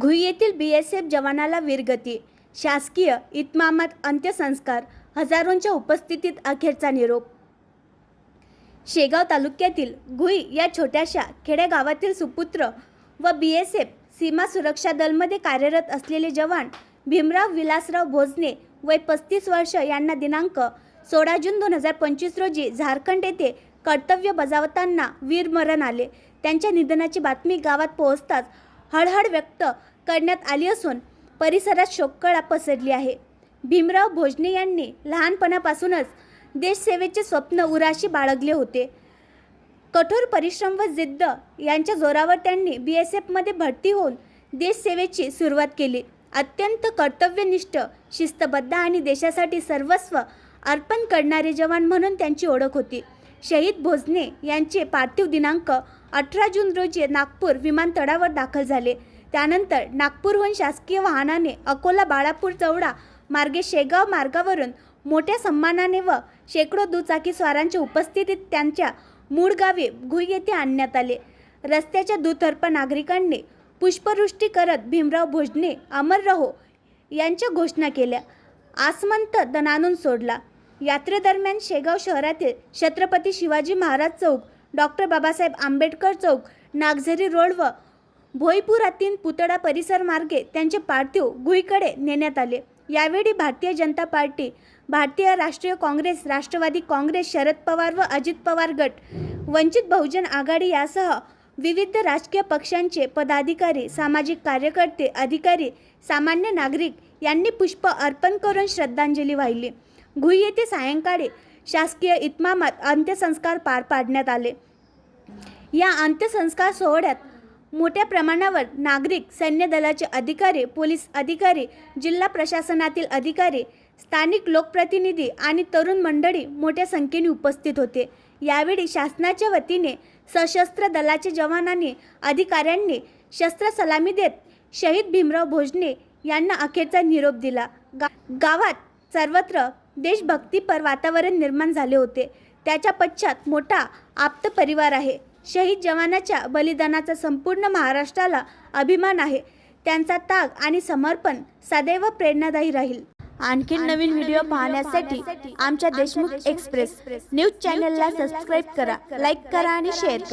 घुई येथील बी S F जवानाला वीरगती. शासकीय इतमामात अंत्यसंस्कार हजारोंच्या उपस्थितीत अखेरचा निरोप. शेगाव तालुक्यातील घुई या छोट्याशा खेडेगावातील सुपुत्र व बी एस एफ सीमा सुरक्षा दलमध्ये कार्यरत असलेले जवान भीमराव विलासराव भोजने वय पस्तीस वर्ष यांना दिनांक सोळा जून दोन हजार पंचवीस रोजी झारखंड येथे कर्तव्य बजावताना वीरमरण आले. त्यांच्या निधनाची बातमी गावात पोहोचताच हळहळ व्यक्त करण्यात आली असून परिसरात शोककळा पसरली आहे. भीमराव भोजने यांनी लहानपणापासूनच देशसेवेचे स्वप्न उराशी बाळगले होते. कठोर परिश्रम व जिद्द यांच्या जोरावर त्यांनी बी एस एफमध्ये भरती होऊन देशसेवेची सुरुवात केली. अत्यंत कर्तव्यनिष्ठ शिस्तबद्ध आणि देशासाठी सर्वस्व अर्पण करणारे जवान म्हणून त्यांची ओळख होती. शहीद भोजने यांचे पार्थिव दिनांक अठरा जून रोजी नागपूर विमानतळावर दाखल झाले. त्यानंतर नागपूरहून शासकीय वाहनाने अकोला बाळापूर चौडा मार्गे शेगाव मार्गावरून मोठ्या सन्मानाने व शेकडो दुचाकी स्वारांच्या उपस्थितीत त्यांच्या मूळ गावी घुई येथे आणण्यात आले. रस्त्याच्या दुतर्फ नागरिकांनी पुष्पवृष्टी करत भीमराव भोजने अमर रहो यांच्या घोषणा केल्या. आसमंत दणानून सोडला. यात्रेदरम्यान शेगाव शहरातील छत्रपती शिवाजी महाराज चौक डॉक्टर बाबासाहेब आंबेडकर चौक नागझरी रोड व भोईपुरातील पुतळा परिसर मार्गे त्यांचे पार्थिव गुईकडे नेण्यात आले. यावेळी भारतीय जनता पार्टी भारतीय राष्ट्रीय काँग्रेस राष्ट्रवादी काँग्रेस शरद पवार व अजित पवार गट वंचित बहुजन आघाडी यासह विविध राजकीय पक्षांचे पदाधिकारी सामाजिक कार्यकर्ते अधिकारी सामान्य नागरिक यांनी पुष्प अर्पण करून श्रद्धांजली वाहिली. घुई येथे सायंकाळी शासकीय इतमामात अंत्यसंस्कार पार पाडण्यात आले. या अंत्यसंस्कार सोहळ्यात मोठ्या प्रमाणावर नागरिक सैन्य दलाचे अधिकारी पोलीस अधिकारी जिल्हा प्रशासनातील अधिकारी स्थानिक लोकप्रतिनिधी आणि तरुण मंडळी मोठ्या संख्येने उपस्थित होते. यावेळी शासनाच्या वतीने सशस्त्र दलाच्या जवानांनी अधिकाऱ्यांनी शस्त्र सलामी देत शहीद भीमराव भोजने यांना अखेरचा निरोप दिला. गा गावात सर्वत्र देशभक्तीपर वातावरण निर्माण झाले होते. त्याच्या पश्चात मोठा आप्त परिवार आहे. शहीद जवानाच्या बलिदानाचा संपूर्ण महाराष्ट्राला अभिमान आहे. त्यांचा त्याग आणि समर्पण सदैव प्रेरणादायी राहील. आणखीन नवीन व्हिडिओ पाहण्यासाठी आमच्या देशमुख एक्सप्रेस. न्यूज चॅनलला सबस्क्राईब करा लाईक करा आणि शेअर करा.